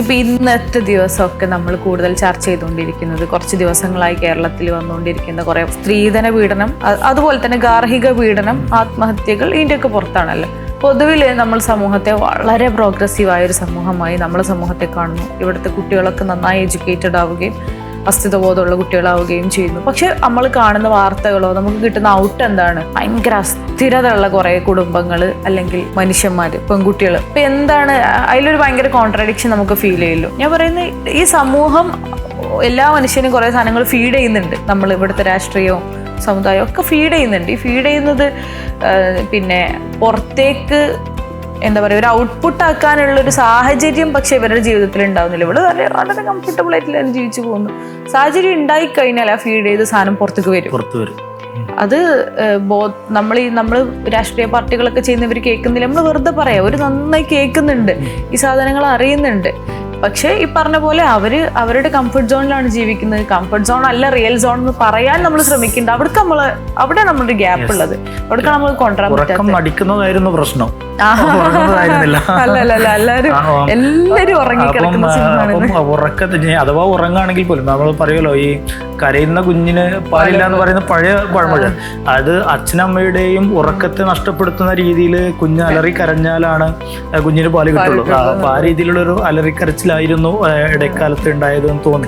ഇപ്പൊ ഇന്നത്തെ ദിവസമൊക്കെ നമ്മൾ കൂടുതൽ ചർച്ച ചെയ്തുകൊണ്ടിരിക്കുന്നത് കുറച്ച് ദിവസങ്ങളായി കേരളത്തിൽ വന്നുകൊണ്ടിരിക്കുന്ന കുറെ സ്ത്രീധന പീഡനം അതുപോലെ തന്നെ ഗാർഹിക പീഡനം ആത്മഹത്യകൾ ഇതിന്റെയൊക്കെ പുറത്താണല്ലോ. പൊതുവിൽ നമ്മൾ സമൂഹത്തെ വളരെ പ്രോഗ്രസീവായ ഒരു സമൂഹമായി നമ്മൾ സമൂഹത്തെ കാണുന്നു. ഇവിടുത്തെ കുട്ടികളൊക്കെ നന്നായി എഡ്യൂക്കേറ്റഡ് ആവുകയും അസ്ഥിതബോധമുള്ള കുട്ടികളാവുകയും ചെയ്യുന്നു. പക്ഷെ നമ്മൾ കാണുന്ന വാർത്തകളോ നമുക്ക് കിട്ടുന്ന ഔട്ട് എന്താണ്? ഭയങ്കര അസ്ഥിരതയുള്ള കുറെ കുടുംബങ്ങൾ അല്ലെങ്കിൽ മനുഷ്യന്മാർ പെൺകുട്ടികൾ. ഇപ്പൊ എന്താണ്? അതിലൊരു ഭയങ്കര കോൺട്രഡിക്ഷൻ നമുക്ക് ഫീൽ ചെയ്യല്ലോ ഞാൻ പറയുന്നത് ഈ സമൂഹം എല്ലാ മനുഷ്യനും കുറെ സാധനങ്ങൾ ഫീഡ് ചെയ്യുന്നുണ്ട്. നമ്മൾ ഇവിടുത്തെ രാഷ്ട്രീയവും സമുദായം ഒക്കെ ഫീഡ് ചെയ്യുന്നുണ്ട്. ഈ ഫീഡ് ചെയ്യുന്നത് പിന്നെ പുറത്തേക്ക് എന്താ പറയുക ഒരു ഔട്ട്പുട്ട് ആക്കാനുള്ള ഒരു സാഹചര്യം പക്ഷേ ഇവരുടെ ജീവിതത്തിൽ ഉണ്ടാവുന്നില്ല. ഇവൾ വളരെ വളരെ കംഫർട്ടബിൾ ആയിട്ട് എല്ലാവരും ജീവിച്ചു പോകുന്നു. സാഹചര്യം ഉണ്ടായി കഴിഞ്ഞാൽ ആ ഫീഡ് ചെയ്ത സാധനം പുറത്തേക്ക് വരും. പുറത്തു വരും. അത് നമ്മൾ ഈ നമ്മൾ രാഷ്ട്രീയ പാർട്ടികളൊക്കെ ചെയ്യുന്നവർ കേൾക്കുന്നില്ല. നമ്മൾ വെറുതെ പറയാം അവർ നന്നായി കേൾക്കുന്നുണ്ട്. ഈ സാധനങ്ങൾ അറിയുന്നുണ്ട്. പക്ഷേ ഈ പറഞ്ഞ പോലെ അവർ അവരുടെ കംഫർട്ട് സോണിലാണ് ജീവിക്കുന്നത്. കംഫർട്ട് സോൺ അല്ല റിയൽ സോൺ എന്ന് പറയാൻ നമ്മൾ ശ്രമിക്കുന്നുണ്ട്. അവിടെ നമ്മൾ അവിടെ നമ്മുടെ ഗ്യാപ്പ് ഉള്ളത്. അവിടെ നമ്മൾ കൊണ്ടുവരാൻ നടിക്കുന്നതായിരുന്നു പ്രശ്നം. ഉറക്കത്തിന് അഥവാ ഉറങ്ങാണെങ്കിൽ പോലും നമ്മൾ പറയുമല്ലോ ഈ കരയുന്ന കുഞ്ഞിന് പാലില്ല എന്ന് പറയുന്ന പഴയ പഴമഴ. അത് അച്ഛനമ്മയുടെയും ഉറക്കത്തെ നഷ്ടപ്പെടുത്തുന്ന രീതിയിൽ കുഞ്ഞ് അലറി കരഞ്ഞാലാണ് കുഞ്ഞിന് പാൽ കിട്ടുള്ളൂ. അപ്പൊ ആ രീതിയിലുള്ള ഒരു അലറിക്കരച്ചിലായിരുന്നു ഇടക്കാലത്ത് ഉണ്ടായത് എന്ന് തോന്നി.